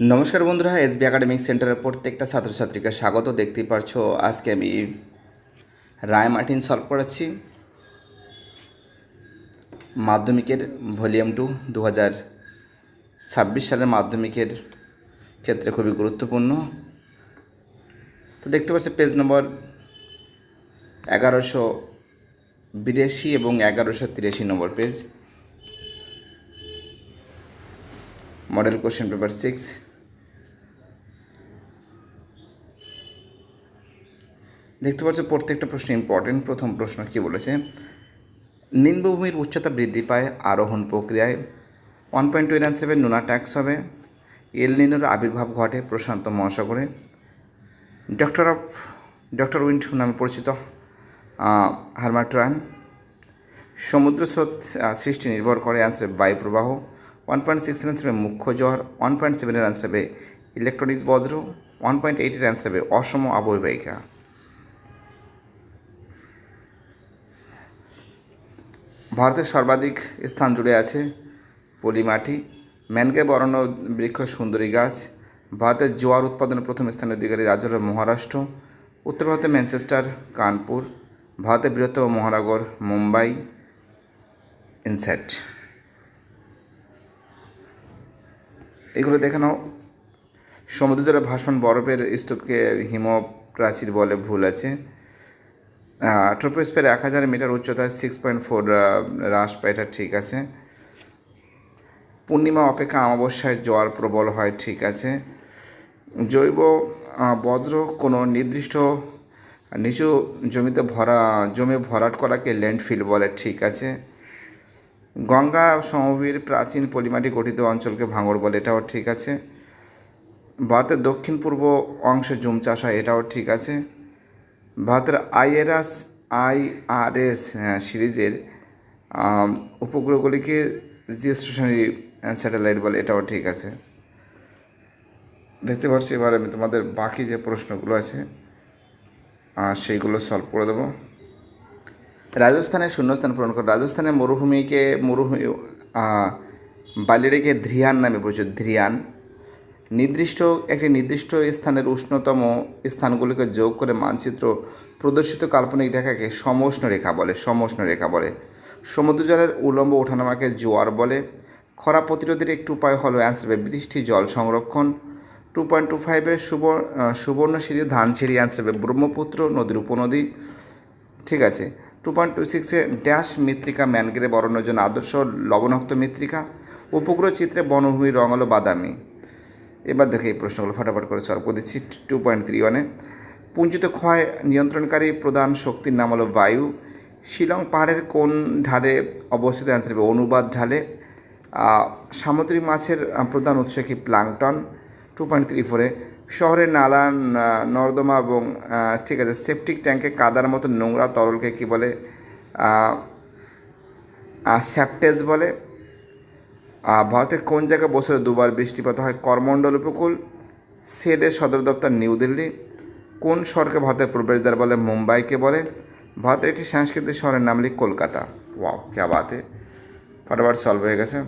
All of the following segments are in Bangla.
নমস্কার বন্ধুরা এসবি একাডেমিক সেন্টারের প্রত্যেকটা ছাত্রছাত্রীকে স্বাগত। দেখতেই পারছ, আজকে আমি রায় মার্টিন সলভ করাচ্ছি। মাধ্যমিকের ভলিউম টু দু হাজার ছাব্বিশ সালের মাধ্যমিকের ক্ষেত্রে খুবই গুরুত্বপূর্ণ। তো দেখতে পাচ্ছি পেজ নম্বর এগারোশো বিরাশি এবং এগারোশো তিরাশি number page model question paper six দেখতে পাচ্ছ, প্রত্যেকটা প্রশ্ন ইম্পর্টেন্ট প্রথম প্রশ্ন কি বলেছে? নিম্নভূমির উচ্চতা বৃদ্ধি পায় আরোহণ প্রক্রিয়ায়। One point two nine seven নোনা ট্যাক্স হবে। এল নিনোর আবির্ভাব ঘটে প্রশান্ত মহাসাগরে। ডক্টর অফ ডক্টর উইন্ড নামে পরিচিত হারমাট্রান সমুদ্র সৃষ্টি নির্ভর করে অ্যান্সার বায়ু প্রবাহ ওয়ান পয়েন্ট সিক্স অ্যান্সার হবে মুখ্য জ্বর ওয়ান পয়েন্ট সেভেনের অ্যান্সার হবে ইলেকট্রনিক্স বজ্র ওয়ান পয়েন্ট এইটের অ্যান্সার হবে অসম আবহবাহিকা ভারতের সর্বাধিক স্থান জুড়ে আছে পলিমাটি ম্যানগ্রেভ অরণ্য বৃক্ষ সুন্দরী গাছ ভারতের জোয়ার উৎপাদনে প্রথম স্থানের অধিকারী রাজ্য হল মহারাষ্ট্র উত্তর ভারতে ম্যানচেস্টার কানপুর ভারতের বৃহত্তম মহানগর মুম্বাই ইনসেট এগুলো দেখে নাও। সমুদ্র জলে ভাসমান বরফের স্তূপকে হিমপ্রাচীর বলে ভুল আছে। ট্রোপোস্ফিয়ার এক হাজার মিটার উচ্চতায় সিক্স পয়েন্ট ফোর হ্রাস পায়, এটা ঠিক আছে। পূর্ণিমা অপেক্ষা অমাবস্যায় জ্বর প্রবল হয়, ঠিক আছে। জৈব বজ্র কোনো নির্দিষ্ট নিচু জমিতে ভরা, জমি ভরাট করাকে ল্যান্ডফিল বলে, ঠিক আছে। গঙ্গা সমভূমির প্রাচীন পলিমাটি গঠিত অঞ্চলকে ভাঙড় বলে, এটাও ঠিক আছে। ভারতের দক্ষিণ পূর্ব অংশে জুম চাষ হয়, এটাও ঠিক আছে। ভারতের আইএরাস আইআরএস সিরিজের উপগ্রহগুলিকে জিও স্টেশনারি স্যাটেলাইট বলে, এটাও ঠিক আছে। দেখতে পাচ্ছি, এবার আমি তোমাদের বাকি যে প্রশ্নগুলো আছে সেইগুলো সলভ করে দেবো। রাজস্থানের শূন্যস্থান পূরণ করে রাজস্থানের মরুভূমিকে মরুভূমি আহ, বালি রেখে ধ্রিয়ান নামে পরিচিত ধ্রিয়ান নির্দিষ্ট একটি নির্দিষ্ট স্থানের উষ্ণতম স্থানগুলিকে যোগ করে মানচিত্র প্রদর্শিত কাল্পনিক রেখাকে সমষ্ণ রেখা বলে সমষ্ণ রেখা বলে। সমুদ্র জলের উলম্ব ওঠানামাকে জোয়ার বলে। খরা প্রতিরোধের একটি উপায় হলো অ্যান্সার হবে বৃষ্টি জল সংরক্ষণ। টু পয়েন্ট টু ফাইভে সুবর্ণ সুবর্ণশিরি ধানসিঁড়ি অ্যান্সার হবে ব্রহ্মপুত্র নদীর উপনদী। ঠিক আছে? টু পয়েন্ট টু সিক্সে ড্যাশ মৃত্তিকা ম্যানগ্রেভ অরণ্যের জন্য আদর্শ লবণাক্ত মৃত্তিকা, উপগ্রহ চিত্রে বনভূমির রং হলো বাদামি। এবার দেখে এই প্রশ্নগুলো ফটাফট করে সলভ করে দিচ্ছি টু পয়েন্ট থ্রি ওয়ানে পুঞ্জিত ক্ষয় নিয়ন্ত্রণকারী প্রধান শক্তির নাম হলো বায়ু। শিলং পাহাড়ের কোন ঢালে অবস্থিত অ্যান্সার হবে অনুবাদ ঢালে। সামুদ্রিক মাছের প্রধান উৎস কি? প্লাংটন। টু পয়েন্ট থ্রি ফোরে শহরের নালা নর্দমা এবং ঠিক আছে সেপটিক ট্যাঙ্কে কাদার মতো নোংরা তরলকে কি বলে স্যাপটেজ বলে। ভারতের কোন জায়গায় বছরে দুবার বৃষ্টিপাত হয়? করমণ্ডল উপকূল সেডের সদর দপ্তর নিউ দিল্লি। কোন শহরকে ভারতের প্রবেশদ্বার বলে? মুম্বাইকে বলে। ভারতের একটি সাংস্কৃতিক শহরের নাম লিখ কলকাতা। ওয়াও ক্যা বাতে ফটাফট সলভ হয়ে গেছে।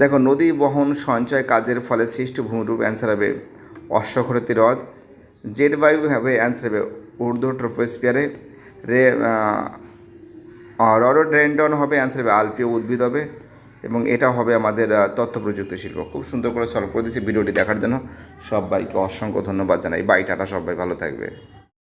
দেখো, নদী বহন সঞ্চয় কাজের ফলে সৃষ্ট ভূমিরূপ অ্যান্সার হবে অশ্বক্ষরতি হ্রদ জেড বায়ু হবে অ্যান্সার হবে ঊর্ধ্ব ট্রোপোস্পিয়ারে রে রডোড্রেন্ডন হবে অ্যান্সার হবে আলপীয় উদ্ভিদ হবে, এবং এটা হবে আমাদের তথ্য প্রযুক্তি শিল্প। খুব সুন্দর করে সলভ করে দিয়েছি ভিডিওটি দেখার জন্য। সবাইকে অসংখ্য ধন্যবাদ জানাই। বাই টাটা, সবাই ভালো থাকবে।